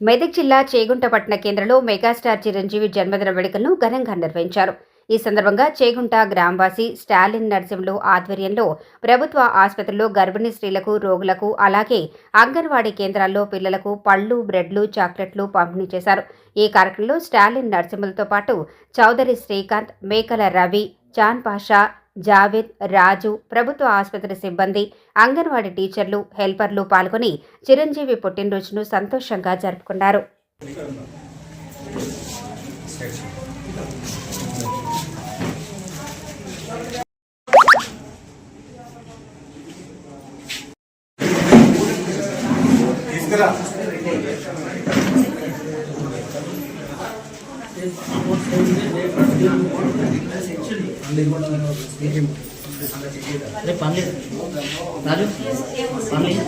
మెదక్ జిల్లా చేగుంట పట్టణ కేంద్రంలో మెగాస్టార్ చిరంజీవి జన్మదిన వేడుకలను ఘనంగా నిర్వహించారు. ఈ సందర్భంగా చేగుంట గ్రామవాసి స్టాలిన్ నర్సింహులు ఆధ్వర్యంలో ప్రభుత్వ ఆసుపత్రిలో గర్భిణీ స్త్రీలకు రోగులకు అలాగే అంగన్వాడీ కేంద్రాల్లో పిల్లలకు పళ్ళు బ్రెడ్లు చాక్లెట్లు పంపిణీ చేశారు. ఈ కార్యక్రమంలో స్టాలిన్ నర్సింహులతో పాటు చౌదరి శ్రీకాంత్ మేకల రవి చాన్ పాషా జావేద్ రాజు ప్రభుత్వ ఆసుపత్రి సిబ్బంది అంగన్వాడీ టీచర్లు హెల్పర్లు పాల్గొని చిరంజీవి పుట్టినరోజును సంతోషంగా జరుపుకున్నారు. తీసుకురా. రాజు పర్లేదు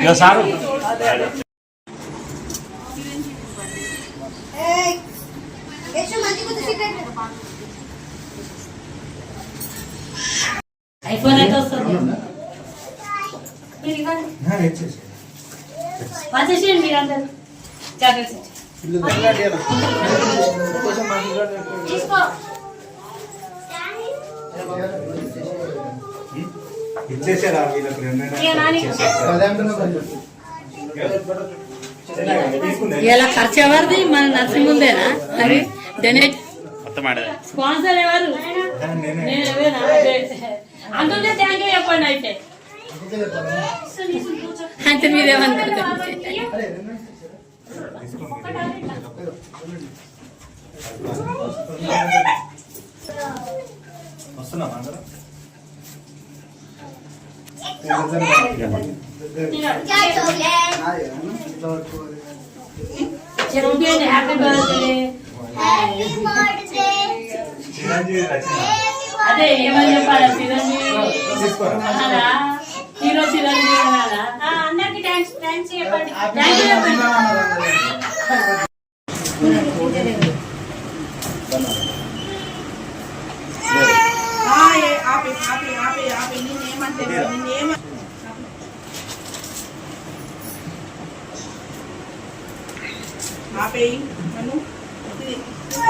ఇక సారు ఐఫోన్ అయితే వస్తుంది. మీరు ఇవ్వండి. వచ్చేసేయండి మీరు అందరు చాక్లెట్స్ తీసుకో. ఇచ్చేసారా వీళ్ళకి ఇక నాని. తీసుకుందే? ఇలా ఖర్చు ఎవరిది? మన నర్సింగుందేనా మరి? డొనేట్ స్పాన్సర్ ఎవరు. అందుకే థ్యాంక్ యూ చెప్పండి అయితే అంటే మీరేమనుకుంటారు వస్తున్నాం అందరం హ్యాపీ బర్త్డే అదే ఏమని చెప్పాలా చిరంజీవి? హీరో చిరంజీవి అందరికీ థ్యాంక్స్ థ్యాంక్స్ చెప్పండి. థ్యాంక్ యూ చెప్పండి ఆపేయి.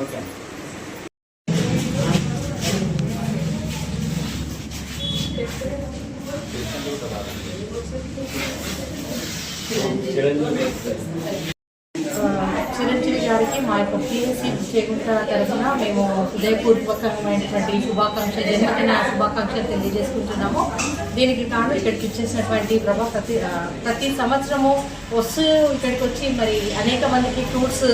ఓకే చిరంజీవి గారికి మా యొక్క పిఎస్సి చేకుంట తరఫున మేము హృదయపూర్వకమైనటువంటి శుభాకాంక్ష జన్మదిన శుభాకాంక్షలు తెలియజేసుకుంటున్నాము. దీనికి కారణం ఇక్కడికి వచ్చేసినటువంటి ప్రభా ప్రతి ప్రతి సంవత్సరము వస్తూ ఇక్కడికి వచ్చి మరి అనేక మందికి ఫ్రూట్స్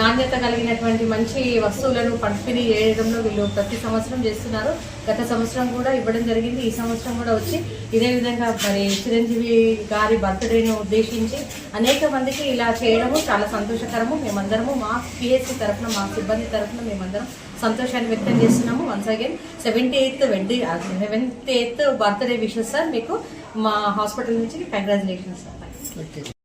నాణ్యత కలిగినటువంటి మంచి వస్తువులను పంపిణీ చేయడంలో వీళ్ళు ప్రతి సంవత్సరం చేస్తున్నారు. గత సంవత్సరం కూడా ఇవ్వడం జరిగింది ఈ సంవత్సరం కూడా వచ్చి ఇదే విధంగా మరి చిరంజీవి గారి బర్త్డేను ఉద్దేశించి అనేక మందికి ఇలా చేయడము చాలా సంతోషకరము. మేమందరము మా పిహెచ్సి తరఫున మా సిబ్బంది తరఫున మేమందరం సంతోషాన్ని వ్యక్తం చేస్తున్నాము. Once again seventy eighth వెడ్డి seventy eighth birthday wishes sir మీకు మా హాస్పిటల్ నుంచి కంగ్రాచులేషన్స్ సార్